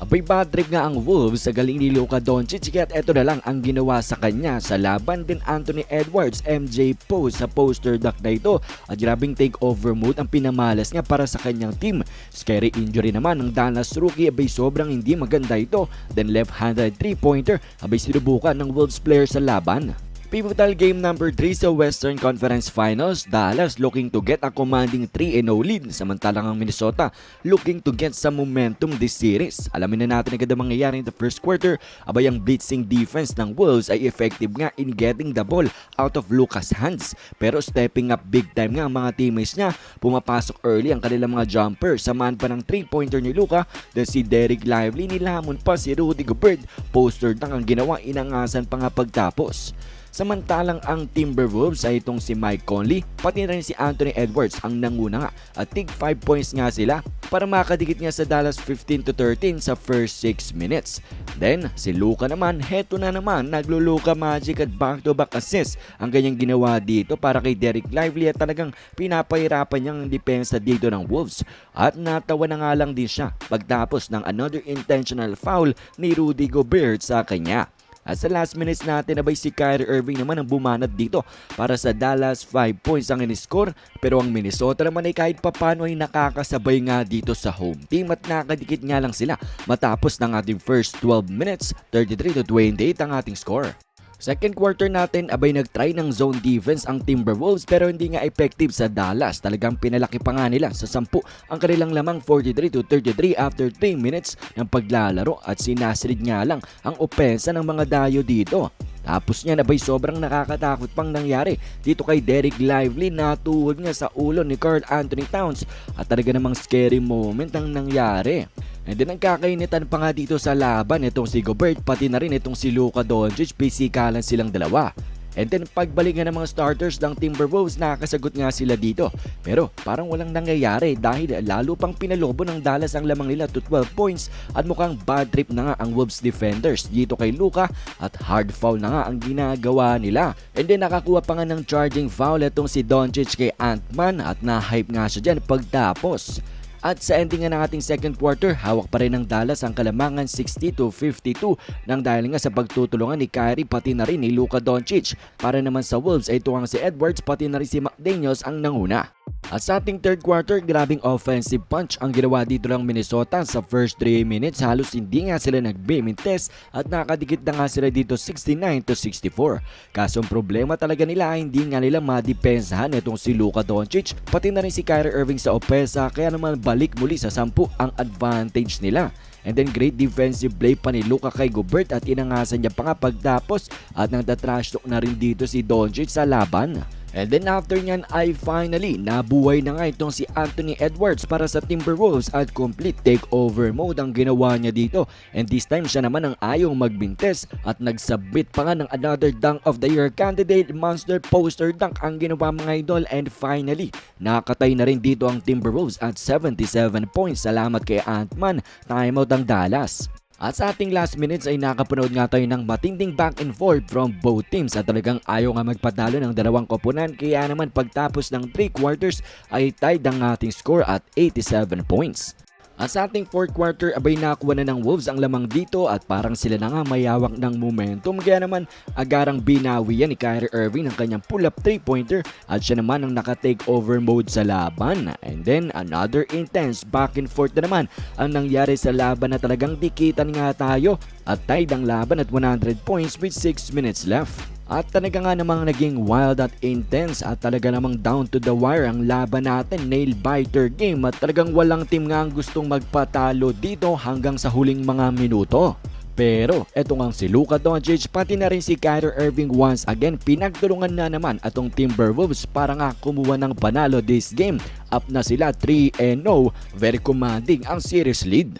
Abay bad trip nga ang Wolves sa galing ni Luka Doncic kaya't eto na lang ang ginawa sa kanya sa laban din Anthony Edwards, MJ Post sa poster duck na ito at grabing takeover mode ang pinamalas niya para sa kanyang team. Scary injury naman ng Dallas rookie abay sobrang hindi maganda ito then left-handed three-pointer abay sinubukan ng Wolves player sa laban. Pivotal game number 3 sa Western Conference Finals, Dallas looking to get a commanding 3-0 lead samantalang ang Minnesota looking to get some momentum this series. Alamin na natin agad ang mangyayari in the first quarter, abay ang blitzing defense ng Wolves ay effective nga in getting the ball out of Lucas' hands. Pero stepping up big time nga ang mga teammates niya, pumapasok early ang kanilang mga jumper, samahan pa ng 3-pointer ni Luka, then si Derek Lively nilamon pa si Rudy Gobert, poster lang ang ginawa, inangasan pa nga pagtapos. Samantalang ang Timberwolves ay itong si Mike Conley, pati na rin si Anthony Edwards ang nanguna nga at tig 5 points nga sila para makadikit nga sa Dallas 15 to 13 sa first 6 minutes. Then, si Luka naman, heto na naman, nagluluka magic at back-to-back assist ang ganyang ginawa dito para kay Derek Lively at talagang pinapahirapan niyang depensa dito ng Wolves. At natawa na nga lang din siya pagtapos ng another intentional foul ni Rudy Gobert sa kanya. At sa last minutes natin abay si Kyrie Irving naman ang bumanat dito para sa Dallas 5 points ang in-score pero ang Minnesota naman ay kahit papano ay nakakasabay nga dito sa home team at nakadikit nga lang sila matapos ng ating first 12 minutes 33 to 28 ang ating score. Second quarter natin, abay nag-try ng zone defense ang Timberwolves pero hindi nga effective sa Dallas. Talagang pinalaki pa nga nila sa 10 ang kanilang lamang 43 to 33 after 3 minutes ng paglalaro at sinasirid nga lang ang opensa ng mga dayo dito. Tapos niya abay sobrang nakakatakot pang nangyari dito kay Derek Lively na tuhod nga sa ulo ni Carl Anthony Towns at talaga namang scary moment ang nangyari. And then nagkakainitan pa nga dito sa laban itong si Gobert pati na rin itong si Luka Doncic pisikalan silang dalawa. And then pagbalik nga ng mga starters ng Timberwolves nakakasagot nga sila dito. Pero parang walang nangyayari dahil lalo pang pinalobo ng Dallas ang lamang nila to 12 points at mukhang bad trip na nga ang Wolves defenders dito kay Luka at hard foul na nga ang ginagawa nila. And then nakakuha pa nga ng charging foul itong si Doncic kay Ant-Man at na-hype nga siya dyan pagtapos. At sa ending ng ating second quarter, hawak pa rin ng Dallas ang kalamangan 60 to 52 nang dahil nga sa pagtutulungan ni Kyrie pati na rin ni Luka Doncic. Para naman sa Wolves ay tuwang si Edwards pati na rin si McDaniels ang nanguna. At sa ating third quarter, grabing offensive punch ang ginawa dito ng Minnesota sa first 3 minutes. Halos hindi nga sila nag-beam test at nakadikit na nga sila dito 69 to 64. Kaso ang problema talaga nila hindi nga nila madepensahan itong si Luka Doncic pati na rin si Kyrie Irving sa opesa kaya naman balik muli sa 10 ang advantage nila. And then great defensive play pa ni Luka kay Gobert at inangasan niya pa nga pagtapos at nang trash talk na rin dito si Doncic sa laban. And then after nyan ay finally nabuhay na nga itong si Anthony Edwards para sa Timberwolves at complete takeover mode ang ginawa niya dito. And this time siya naman ang ayaw magbintes at nagsubmit pa nga ng another dunk of the year candidate monster poster dunk ang ginawa mga idol and finally nakatay na rin dito ang Timberwolves at 77 points. Salamat kay Ant-Man. Timeout ang Dallas. At sa ating last minutes ay nakapanood nga tayo ng matinding back and forth from both teams at talagang ayaw nga magpatalo ng dalawang koponan kaya naman pagtapos ng 3 quarters ay tied ang ating score at 87 points. At sa ating fourth quarter, abay nakuha na ng Wolves ang lamang dito at parang sila na nga mayawak ng momentum. Kaya naman agarang binawi yan ni Kyrie Irving ng kanyang pull-up 3-pointer at siya naman ang naka-take over mode sa laban. And then another intense back and forth na naman ang nangyari sa laban na talagang dikitan nga tayo at tied ang laban at 100 points with 6 minutes left. At talaga nga namang naging wild at intense at talaga namang down to the wire ang laban natin, nail biter game at talagang walang team nga ang gustong magpatalo dito hanggang sa huling mga minuto. Pero eto nga si Luka Doncic pati na rin si Kyrie Irving once again pinagtulungan na naman atong Timberwolves para nga kumuha ng panalo this game. Up na sila 3-0, very commanding ang series lead.